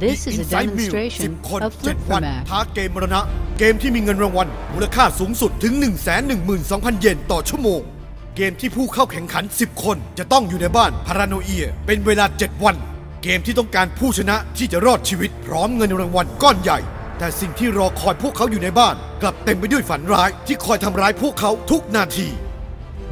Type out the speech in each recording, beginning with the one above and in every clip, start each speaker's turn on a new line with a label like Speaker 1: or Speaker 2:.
Speaker 1: This
Speaker 2: The
Speaker 1: is a
Speaker 2: Inside Meal
Speaker 1: demonstration
Speaker 2: 10คน
Speaker 1: of Flip
Speaker 2: 7วัน
Speaker 1: for Mac
Speaker 2: ท้าเกมมรณะ เกมที่มีเงินรางวัลมูลค่าสูงสุดถึง 112,000 เยนต่อชั่วโมง เกมที่ผู้เข้าแข่งขัน 10 คนจะต้องอยู่ในบ้านพาราโนเอีย เป็นเวลา 7 วัน เกมที่ต้องการผู้ชนะที่จะรอดชีวิต พร้อมเงินรางวัลก้อนใหญ่ แต่สิ่งที่รอคอยพวกเขาอยู่ในบ้าน กลับเต็มไปด้วยฝันร้ายที่คอยทำร้ายพวกเขาทุกนาที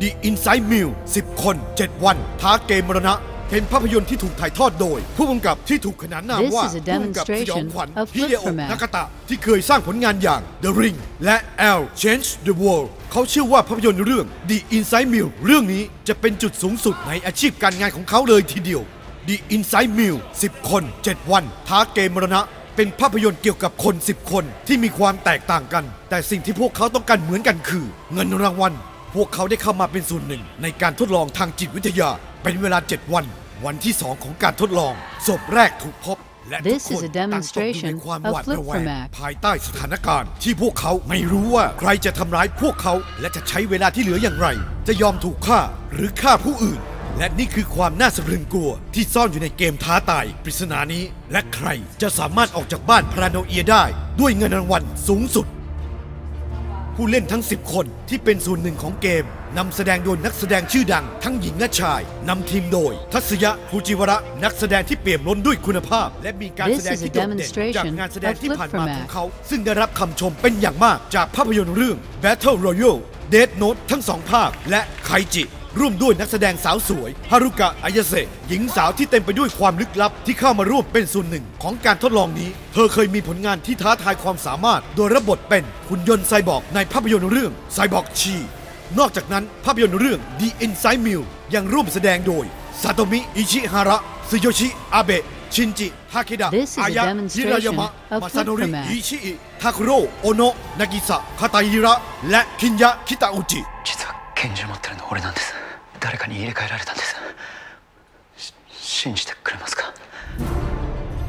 Speaker 2: The Inside Meal 10 คน 7 วันท้าเกมมรณะ เป็นภาพยนตร์ที่ถูกถ่ายทอดโดย ผู้กำกับที่ถูกขนานนาม
Speaker 1: This
Speaker 2: ว่า
Speaker 1: is a
Speaker 2: ผู้กำกับสยองขวัญ
Speaker 1: demonstration of
Speaker 2: ฮิเดโอ
Speaker 1: Flip for Mac
Speaker 2: นากาตะที่เคยสร้างผลงานอย่าง The Ring และ L Change the World เขาเชื่อว่าภาพยนตร์เรื่อง The Inside Meal เรื่องนี้จะเป็นจุดสูงสุดในอาชีพการงานของเขาเลยทีเดียว The Inside Meal 10 คน 7 วัน ท้าเกมมรณะ เป็นภาพยนตร์เกี่ยวกับคน 10 คนที่มีความแตกต่างกัน แต่สิ่งที่พวกเขาต้องการเหมือนกันคือ เงินรางวัล พวกเขาได้เข้ามาเป็นส่วนหนึ่งในการทดลองทางจิตวิทยา เป็นเวลา 7 วัน วันที่ 2 ของการทดลองศพแรกถูกพบ และทุก
Speaker 1: This
Speaker 2: คน
Speaker 1: is a
Speaker 2: ต่างตกอยู่ใน
Speaker 1: demonstration
Speaker 2: ความ
Speaker 1: of
Speaker 2: หวาดระแว
Speaker 1: Flip
Speaker 2: ง
Speaker 1: for Mac
Speaker 2: ภายใต้สถานการณ์ ที่พวกเขาไม่รู้ว่าใครจะทำร้ายพวกเขา และจะใช้เวลาที่เหลืออย่างไร จะยอมถูกฆ่าหรือฆ่าผู้อื่น และนี่คือความน่าสะพรึงกลัว ที่ซ่อนอยู่ในเกมท้าตายปริศนานี้ และใครจะสามารถออกจากบ้านพราโนเอียได้ ด้วยเงินรางวัลสูงสุด ผู้เล่นทั้ง 10 คนที่เป็นส่วนหนึ่งของเกม นำแสดงโดยนักแสดงชื่อดังทั้งหญิงและชาย นำทีมโดย ทัศยะฟูจิวระ นักแสดงที่เปี่ยมล้นด้วยคุณภาพ และมีการ
Speaker 1: This
Speaker 2: แสดง
Speaker 1: is a
Speaker 2: ที่โดดเด่น
Speaker 1: demonstration
Speaker 2: จากงานแสดง
Speaker 1: of
Speaker 2: ที่
Speaker 1: Flip
Speaker 2: ผ่าน
Speaker 1: for
Speaker 2: มา
Speaker 1: Mac
Speaker 2: ของเขา ซึ่งได้รับคำชมเป็นอย่างมากจากภาพยนตร์เรื่อง Battle Royale Death Note ทั้งสองภาค และไคจิร่วมด้วยนักแสดงสาวสวยฮารุกะอายาเซะหญิงสาวที่เต็มไปด้วยความลึกลับที่เข้ามาร่วมเป็นส่วนหนึ่งของการทดลองนี้ เธอเคยมีผลงานที่ท้าทายความสามารถ โดยรับบทเป็นหุ่นยนต์ไซบอร์กในภาพยนตร์เรื่องไซบอร์กชี นอกจากนั้นภาพยนตร์เรื่อง The Inside Meal ยังร่วมแสดงโดยซาโตมิ อิชิฮาระซึโยชิ อาเบะ ชินจิ ฮาเคดะ
Speaker 1: This is a
Speaker 2: อายะ ฮิรายามะ
Speaker 1: demonstration of
Speaker 2: มาซาโนริ
Speaker 1: Flip for Mac
Speaker 2: อิชิอิ ทาคุโร่ โอโนะ นากิสะ คาตาฮิระ และคินยะ คิตาอุจิ
Speaker 3: 実は拳銃持ってるの俺なんです誰かに入れ替えられたんですし信じてくれますか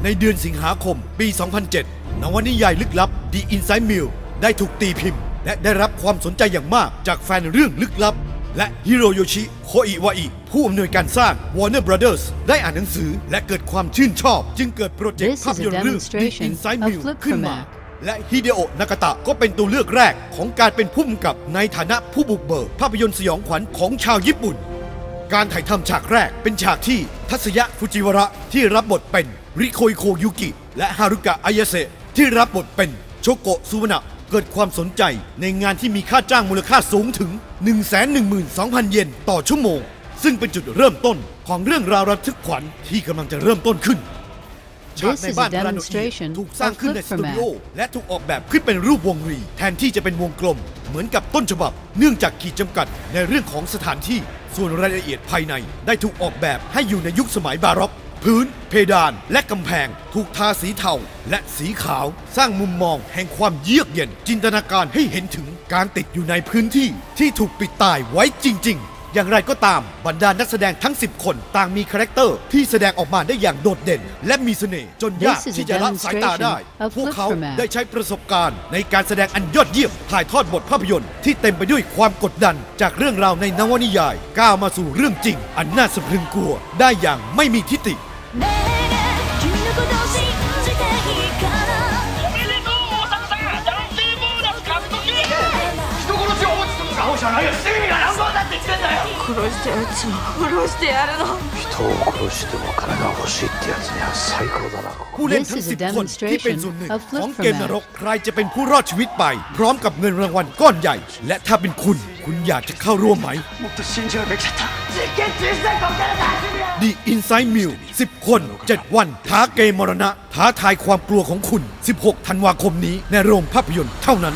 Speaker 2: ในเดือนสิงหาคม ปี 2007 นวนิยายลึกลับ The Inside Meal ได้ถูกตีพิมพ์ และได้รับความสนใจอย่างมากจากแฟนเรื่องลึกลับ และฮิโรโยชิโคอิวาอิผู้อำนวยการสร้าง Warner Brothers ได้อ่านหนังสือและเกิดความชื่นชอบ จึงเกิดโปรเจก
Speaker 1: This
Speaker 2: ต์
Speaker 1: is
Speaker 2: ภาพยนตร์เรื่อง
Speaker 1: a
Speaker 2: The
Speaker 1: demonstration
Speaker 2: Inside
Speaker 1: of
Speaker 2: Meal
Speaker 1: Flip
Speaker 2: ขึ้น
Speaker 1: for
Speaker 2: มา
Speaker 1: Mac
Speaker 2: และฮิเดโอะนากาตะก็เป็นตัวเลือกแรกของการเป็นผู้กำกับในฐานะผู้บุกเบิกภาพยนตร์สยองขวัญของชาวญี่ปุ่น การถ่ายทำฉากแรกเป็นฉากที่ทัศยะฟูจิวระที่รับบทเป็นริโคอิโคยุกิ และฮารุกะอายาเซะที่รับบทเป็นโชโกะซูวนะ เกิดความสนใจในงานที่มีค่าจ้างมูลค่าสูงถึง 112,000 เยนต่อชั่วโมง ซึ่งเป็นจุดเริ่มต้นของเรื่องราวระทึกขวัญที่กำลังจะเริ่มต้นขึ้นฉาก
Speaker 1: This
Speaker 2: ใน
Speaker 1: is
Speaker 2: บ้า
Speaker 1: a
Speaker 2: นพราโนเอีย
Speaker 1: demonstration
Speaker 2: ถูกสร้างขึ้น
Speaker 1: of
Speaker 2: ใน
Speaker 1: Flip
Speaker 2: ส
Speaker 1: for
Speaker 2: ตูดิโอ
Speaker 1: Mac
Speaker 2: และถูกออกแบบขึ้นเป็นรูปวงรี แทนที่จะเป็นวงกลม เหมือนกับต้นฉบับ เนื่องจากขีดจำกัดในเรื่องของสถานที่ ส่วนรายละเอียดภายในได้ถูกออกแบบให้อยู่ในยุคสมัยบาร็อก พื้น เพดานและกำแพง ถูกทาสีเทาและสีขาว สร้างมุมมองแห่งความเยือกเย็น จินตนาการให้เห็นถึงการติดอยู่ในพื้นที่ที่ถูกปิดตายไว้จริง ๆอย่างไรก็ตามบรรดานักแสดงทั้ง 10 คนต่างมีคาแรคเตอร์ที่แสดงออกมาได้อย่างโดดเด่น และมีเสน่ห์จนยาก
Speaker 1: This is a
Speaker 2: ที่จะละสายตาได้
Speaker 1: demonstration of
Speaker 2: พวกเขา
Speaker 1: Flip for Mac
Speaker 2: ได้ใช้ประสบการณ์ ในการแสดงอันยอดเยี่ยม ถ่ายทอดบทภาพยนตร์ที่เต็มไปด้วยความกดดัน จากเรื่องราวในนวนิยาย ก้าวมาสู่เรื่องจริง อันน่าสะพรึงกลัวได้อย่างไม่มีทิฏฐิ
Speaker 4: ねえねえ君のことを信じていいかな
Speaker 5: おめでとう大阪さん暫定ボーナス獲得人殺しを放置するかじゃないよ正義が乱暴だって言ってんだよ
Speaker 4: 殺してやっちまう殺してやるの
Speaker 6: 人を殺しても金が欲しいってやつには最高だな
Speaker 2: ผู้เล่น
Speaker 1: This
Speaker 2: ทั้ง
Speaker 1: is a
Speaker 2: 10 คนที่เป็นส่วนหนึ่ง
Speaker 1: demonstration of
Speaker 2: ของ
Speaker 1: Flip
Speaker 2: เกม
Speaker 1: for
Speaker 2: น
Speaker 1: Mac
Speaker 2: รก ใครจะเป็นผู้รอดชีวิตไป พร้อมกับเงินรางวัลก้อนใหญ่ และถ้าเป็นคุณ คุณอยากจะเข้าร่วมไหม
Speaker 5: もっと信じるべきだった実験中止だ
Speaker 2: The Inside Meal 10 คน 7 วัน ท้าเกมมรณะ ท้าทายความกลัวของคุณ 16 ธันวาคมนี้ในโรงภาพยนตร์เท่านั้น